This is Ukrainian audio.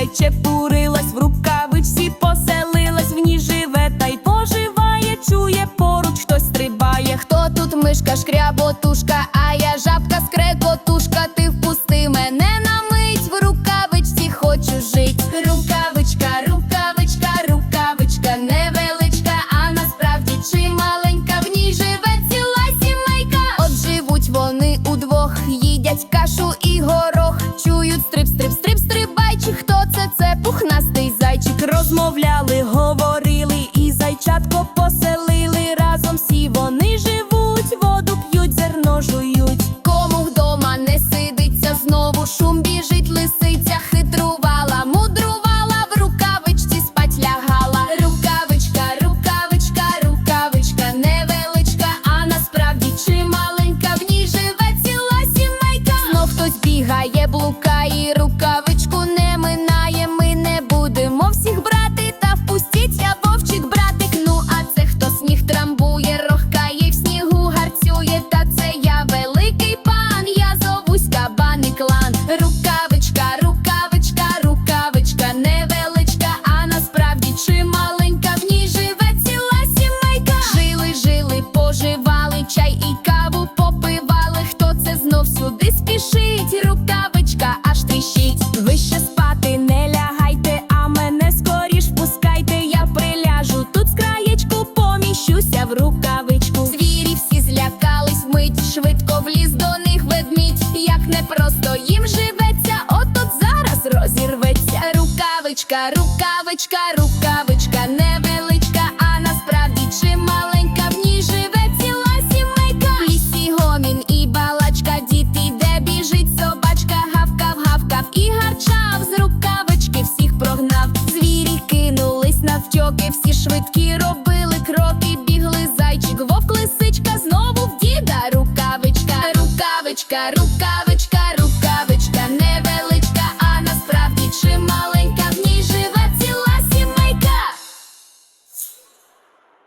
плече пурилась, в рукавичці поселилась, в ній живе та й поживає, чує поруч, хтось стрибає. Хто тут мишка, шкряботушка, а я жабка, скрекотушка, ти впусти мене на мить, в рукавичці хочу жить. Рукавичка, рукавичка, рукавичка невеличка, а насправді чималенька, в ній живе ціла сімейка. От живуть вони удвох, їдять кашу і горох, чують стрип-стрип пухнастий зайчик, розмовляли, говорили і зайчатко поселили. Разом всі вони живуть, воду п'ють, зерно жують. Кому вдома не сидиться, знову шум біжить, лисиця, хитрувала, мудрувала, в рукавичці спать лягала. Рукавичка, рукавичка, рукавичка невеличка, а насправді чи маленька в ній живе ціла сімейка. Знов хтось бігає, блукає, рукавичка. рукавичка, рукавичка, рукавичка, невеличка, а насправді чи маленька в ній живе ціла сімейка. Жили, жили, поживали чай і каву попивали. Хто це знов сюди спішить? Рукавичка аж тріщить. вище спати не лягайте, а мене скоріш пускайте. Я приляжу тут з краєчку, поміщуся в рукавичку. Звірі всі злякались вмить, швидко вліз до них ведмідь. Як не просто їм живе рветься. Рукавичка, рукавичка, рукавичка, невеличка, а насправді чималенька. В ній живе ціла сімейка. Лісі гомін і балачка, діти, де біжить собачка, гавкав, гавкав і гарчав. З рукавички всіх прогнав. Звірі кинулись навтьоки, всі швидкі робили кроки, бігли зайчик, вовк, лисичка, знову в діда. Рукавичка, рукавичка, рукавичка.